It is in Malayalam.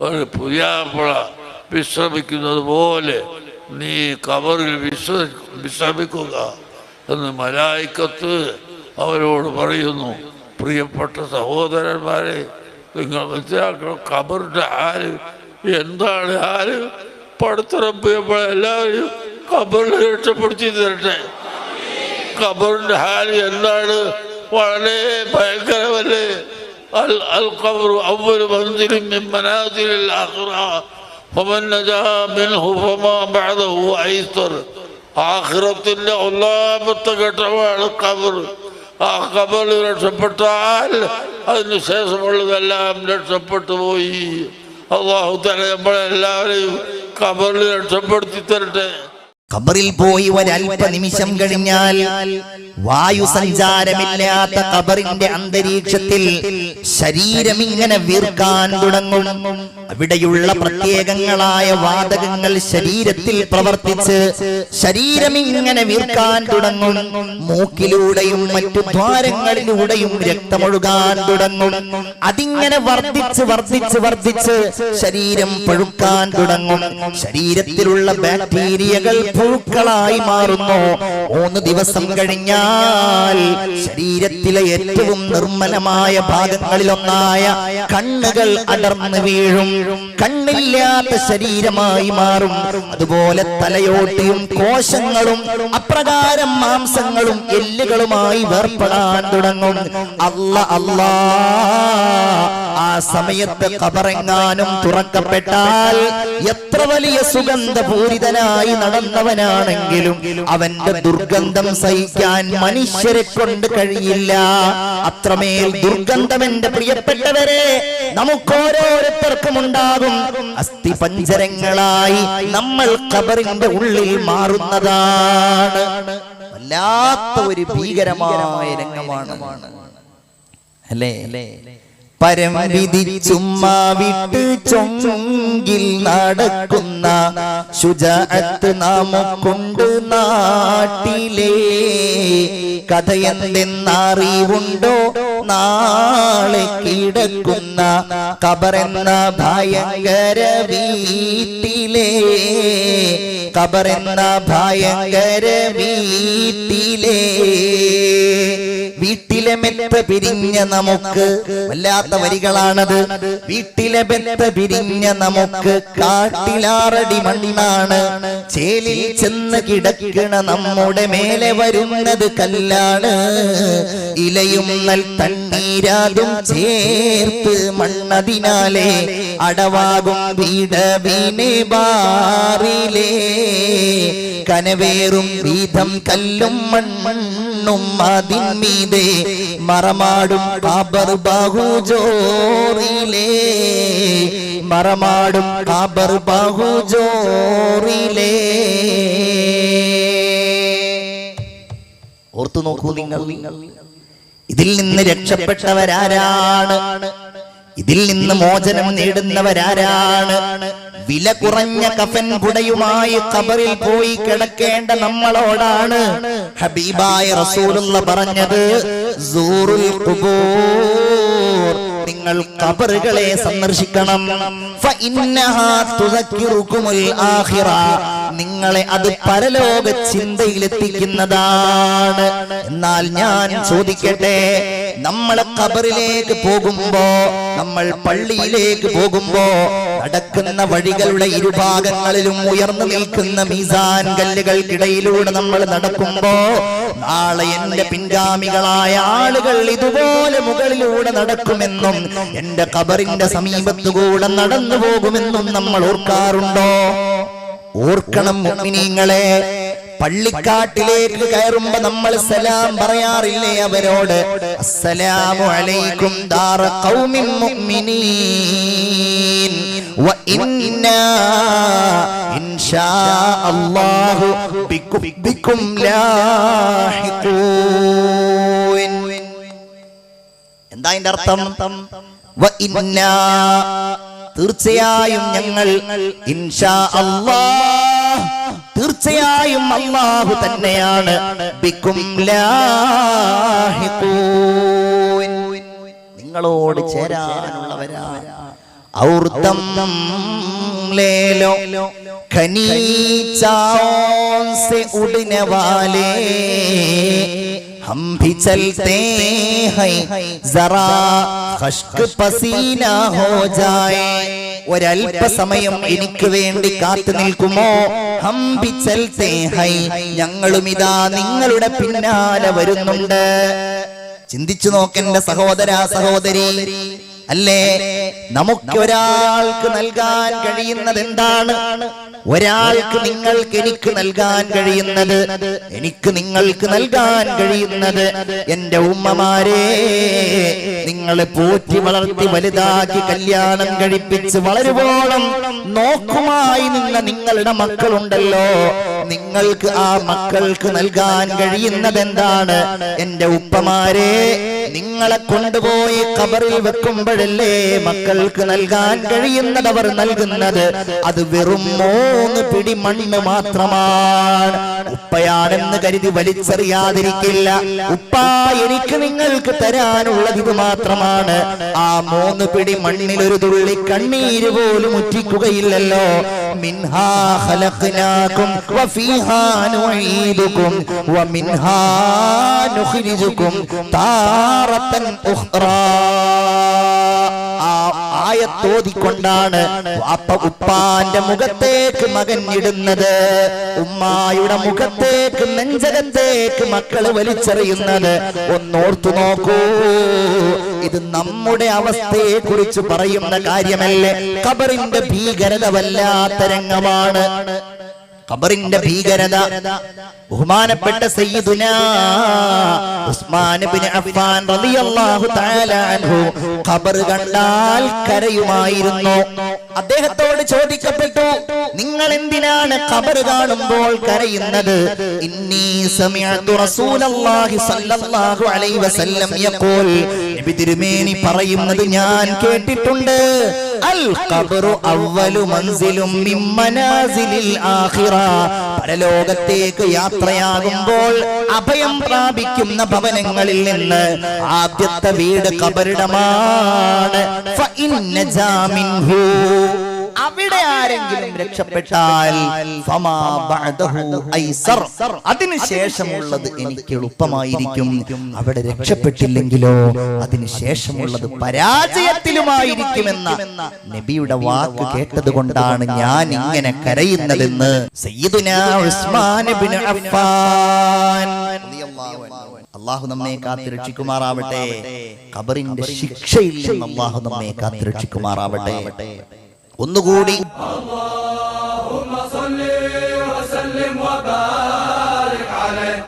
പുതിയാപ്പുഴ വിശ്രമിക്കുന്നത് പോലെ നീ കബറിൽ വിശ്ര വിശ്രമിക്കുക എന്ന് മലായിക്കത്ത് അവരോട് പറയുന്നു. പ്രിയപ്പെട്ട സഹോദരന്മാരെ നിങ്ങൾ മനസ്സിലാക്കണം കബറിന്റെ ആര് എന്താണ് ആര്? പടുത്തിറപ്പിയപ്പോൾ എല്ലാവരും കബറിൽ രക്ഷപ്പെടുത്തി തരട്ടെ. കബറിന്റെ ഹാൽ എന്താണ്? വളരെ ഭയങ്കരമല്ലേ? ഖബർ അവൽ മൻസിലും മിൻ മനാസിലിൽ ആഖിറ ഫമൻ നജാ മിൻഹു ഫമാ ബഅദഹു ഐസർ ആഖിറത്തിന്റെ ഒന്നാമത്തെ ഘട്ടമാണ് ഖബർ. ആ ഖബറിൽ രക്ഷപ്പെട്ടാൽ അതിന് ശേഷമുള്ളതെല്ലാം രക്ഷപ്പെട്ടു പോയി. അള്ളാഹു തല നമ്മളെല്ലാവരെയും ഖബറിൽ രക്ഷപ്പെടുത്തി തരട്ടെ. ഖബറിൽ പോയി ഒരല്പ നിമിഷം കഴിഞ്ഞാൽ വായു സഞ്ചാരമില്ലാത്ത കബറിന്റെ അന്തരീക്ഷത്തിൽ ശരീരം ഇങ്ങനെ വീർക്കാൻ തുടങ്ങും. അവിടെയുള്ള പ്രത്യേകങ്ങളായ വാതകങ്ങൾ ശരീരത്തിൽ പ്രവർത്തിച്ച് ശരീരം ഇങ്ങനെ വീർക്കാൻ തുടങ്ങും. മൂക്കിലൂടെയും മറ്റു ദ്വാരങ്ങളിലൂടെയും രക്തമൊഴുകാൻ തുടങ്ങും. അതിങ്ങനെ വർദ്ധിച്ച് വർദ്ധിച്ച് വർദ്ധിച്ച് ശരീരം പഴുക്കാൻ തുടങ്ങും. ശരീരത്തിലുള്ള ബാക്ടീരിയകൾ പുഴുക്കളായി മാറുന്നു. മൂന്ന് ദിവസം കഴിഞ്ഞാൽ ശരീരത്തിലെ ഏറ്റവും നിർമ്മലമായ ഭാഗങ്ങളിലൊന്നായ കണ്ണുകൾ അടർന്നു വീഴും. കണ്ണില്ലാത്ത ശരീരമായി മാറും. അതുപോലെ തലയോട്ടിയും കോശങ്ങളും അപ്രകാരം മാംസങ്ങളും എല്ലുകളുമായി വേർപ്പെടാൻ തുടങ്ങും. അല്ല അല്ലാ. ആ സമയത്ത് കബറെങ്ങാനും തുറക്കപ്പെട്ടാൽ എത്ര വലിയ സുഗന്ധപൂരിതനായി നടന്നവനാണെങ്കിലും അവന്റെ ദുർഗന്ധം സഹിക്കാൻ മനുഷ്യരെ കൊണ്ട് കഴിയില്ല. അത്രമേൽ ദുർഗന്ധം എന്റെ പ്രിയപ്പെട്ടവരെ നമുക്ക് ഓരോരുത്തർക്കും ഉണ്ടാകും അസ്ഥി പഞ്ചരങ്ങളായി നമ്മൾ കബറിന്റെ ഉള്ളിൽ മാറുന്നതാണ്. വല്ലാത്ത ഒരു ഭീകരമായ രംഗമാണ്. അല്ലേ? അല്ലേ? പരം വിധിച്ചുമ്മാ വിട്ട് ചൊങ്കിൽ നടക്കുന്ന ശുചാത്ത് നാമക്കൊണ്ട് നാട്ടിലേ കഥയെന്തെന്നറിവുണ്ടോ? നാളെ കിടക്കുന്ന കബറെന്ന ഭയങ്കര വീട്ടിലേ കബറെന്ന ഭയങ്കര വീട്ടിലെ വീട്ടിലെ മെത്ത പിരിഞ്ഞ നമുക്ക് വല്ലാത്ത വരികളാണത്. വീട്ടിലെ മെത്ത പിരിഞ്ഞ നമുക്ക് കാട്ടിലാറടി മണ്ണാണ്. ചേലിൽ ചെന്ന് കിടക്കണ നമ്മുടെ മേലെ വരുന്നത് കല്ലാണ്. ഇലയും നൽ തണ്ണീരാതും ചേർത്ത് മണ്ണതിനാലെ അടവാകും വീടവിനെ ബാറിലേ. കനവേറും വീതം കല്ലും മണ്ണും അതിന്മീതെ മറമാടും കാബർ ബാഹുജോറിലേ. മറമാടും കാബർ ബാഹുജോറിലേ. ഓർത്തു നോക്കൂ നിങ്ങൾ. ഇതിൽ നിന്ന് രക്ഷപ്പെട്ടവരാരാണ്? ഇതിൽ നിന്ന് മോചനം നേടുന്നവരാരാണ്? വില കുറഞ്ഞ കഫൻ കുടയുമായി കബറിൽ പോയി കിടക്കേണ്ട നമ്മളോടാണ് ഹബീബായ റസൂലുള്ള പറഞ്ഞത് സൂറുൽ നിങ്ങൾ കബറുകളെ സന്ദർശിക്കണം. ഫഇന്നഹാ തുദക്കിറുകുമുൽ ആഖിറ. നിങ്ങളെ അത് പരലോക ചിന്തയിലെത്തിക്കുന്നതാണ്. എന്നാൽ ഞാൻ ചോദിക്കട്ടെ നമ്മൾ കബറിലേക്ക് പോകുമ്പോ നമ്മൾ പള്ളിയിലേക്ക് പോകുമ്പോ നടക്കുന്ന വഴികളുടെ ഇരുഭാഗങ്ങളിലും ഉയർന്നു നിൽക്കുന്ന മീസാൻ കല്ലുകൾക്കിടയിലൂടെ നമ്മൾ നടക്കുമ്പോ നാളെ എന്റെ പിൻഗാമികളായ ആളുകൾ ഇതുപോലെ മുകളിലൂടെ നടക്കുമെന്നും എന്റെ കബറിന്റെ സമീപത്തുകൂടെ നടന്നു പോകുമെന്നും നമ്മൾ ഓർക്കാറുണ്ടോ? ഓർക്കണം മുഅ്മിനീങ്ങളെ പള്ളിക്കാട്ടിലേക്ക് കയറുമ്പോ നമ്മൾ സലാം പറയാറില്ലേ അവരോട്? അസ്സലാമു അലൈക്കും ദാറ ഖൗമിൻ മുഅ്മിനീൻ. വ ഇന്നാ ഇൻഷാ അല്ലാഹു ബിക്കും ബിക്കും ലാഹിഖൂൻ. എന്താ അതിന്റെ അർത്ഥം? വ ഇന്നാ തീർച്ചയായും ഞങ്ങൾ തീർച്ചയായും അള്ളാഹു തന്നെയാണ് ബിക്കും നിങ്ങളോട് ചേരാനുള്ളവരാ ഔർത്തം ലേലോ हम भी चलते हैं जरा खश्क पसीना हो जाए ഒരല്പസമയം എനിക്ക് വേണ്ടി കാത്തു നിൽക്കുമോ ഹംബി ചൽത്തേ ഹൈ ഞങ്ങളും ഇതാ നിങ്ങളുടെ പിന്നാലെ വരുന്നുണ്ട് ചിന്തിച്ചു നോക്കെന്റെ സഹോദര സഹോദരി അല്ലേ? നമുക്ക് ഒരാൾക്ക് നൽകാൻ കഴിയുന്നത് എന്താണ്? ഒരാൾക്ക് നിങ്ങൾക്ക് എനിക്ക് നൽകാൻ കഴിയുന്നത് എനിക്ക് നിങ്ങൾക്ക് നൽകാൻ കഴിയുന്നത് എന്റെ ഉമ്മമാരെ നിങ്ങളെ പോറ്റി വളർത്തി വലുതാക്കി കല്യാണം കഴിപ്പിച്ച് വളരുവോളം നോക്കുമായി നിന്ന നിങ്ങളുടെ മക്കളുണ്ടല്ലോ. നിങ്ങൾക്ക് ആ മക്കൾക്ക് നൽകാൻ കഴിയുന്നത് എന്താണ്? എന്റെ ഉപ്പമാരെ നിങ്ങളെ കൊണ്ടുപോയി കബറിൽ വെക്കുമ്പോഴല്ലേ മക്കൾക്ക് നൽകാൻ കഴിയുന്നത് അവർ നൽകുന്നത്? അത് വെറും മൂന്ന് പിടി മണ്ണ് മാത്രമാണ്. ഉപ്പയാണെന്ന് കരുതി വലിച്ചെറിയാതിരിക്കില്ല. ഉപ്പ എനിക്ക് നിങ്ങൾക്ക് തരാനുള്ളത് ഇത് മാത്രമാണ്. ആ മൂന്ന് പിടി മണ്ണിൽ ഒരു തുള്ളി കണ്ണീര് പോലും ഉറ്റിക്കുകയില്ലല്ലോ. മിൻഹാ വഫീഹാ വമിൻഹാ നുഖ്രിജുകും താറത്തൻ ഉഖ്റാ. ആയത്തോതിക്കൊണ്ടാണ് അപ്പ ഉപ്പാന്റെ മുഖത്തേക്ക് മകൻ ഇടുന്നത്. ഉമ്മായുടെ മുഖത്തേക്ക് നെഞ്ചകത്തേക്ക് മക്കൾ വലിച്ചെറിയുന്നത്. ഒന്നോർത്തു നോക്കൂ. ഇത് നമ്മുടെ അവസ്ഥയെ കുറിച്ച് പറയുന്ന കാര്യമല്ലേ? കബറിന്റെ ഭീകരത വല്ലാത്ത രംഗമാണ്. ഖബറിന്റെ ഭീകരത. ബഹുമാനപ്പെട്ട സയ്യിദുന ഉസ്മാൻ ഇബ്നു അഫ്ഫാൻ റളിയല്ലാഹു തആല അൻഹു ഖബർ കണ്ടാൽ കരയുമായിരുന്നു. അദ്ദേഹത്തോട് ചോദിക്കപ്പെട്ടു നിങ്ങൾ എന്തിനാണ് ഖബർ കാണുമ്പോൾ കരയുന്നത്? ഇന്നി സമിഅതു റസൂലല്ലാഹി സല്ലല്ലാഹു അലൈഹി വസല്ലം യഖൂൽ. നബി തിരുമേനി പറയുന്നത് ഞാൻ കേട്ടിട്ടുണ്ട്. അൽ ഖബറു അവ്വലു മൻസിലും മിൻ മനാസിലിൽ ആഖിറ. പരലോകത്തേക്ക് യാത്രയാകുമ്പോൾ അഭയം പ്രാപിക്കുന്ന ഭവനങ്ങളിൽ നിന്ന് ആദ്യത്തെ വീട് കബറിടമാണ് ഫഇന്ന ജാമിൻഹു. അവിടെ ആരെങ്കിലും രക്ഷപ്പെട്ടാൽ. അതിനുശേഷമുള്ളത് എനിക്ക് എളുപ്പമായിരിക്കും. അവിടെ രക്ഷപ്പെട്ടില്ലെങ്കിലോ? അതിനുശേഷമുള്ളത് പരാജയത്തിലുമായിരിക്കുമെന്ന നബിയുടെ വാക്ക് കേട്ടത് കൊണ്ടാണ് ഞാൻ ഇങ്ങനെ കരയുന്നതെന്ന് അള്ളാഹു നമ്മെ കാത്തിരക്ഷിക്കുമാറാവട്ടെ. ഖബറിന്റെ ശിക്ഷയിൽ നിന്ന് അള്ളാഹു നമ്മെ കാത്തുരക്ഷിക്കുമാറാവട്ടെ. ഒന്നുകൂടി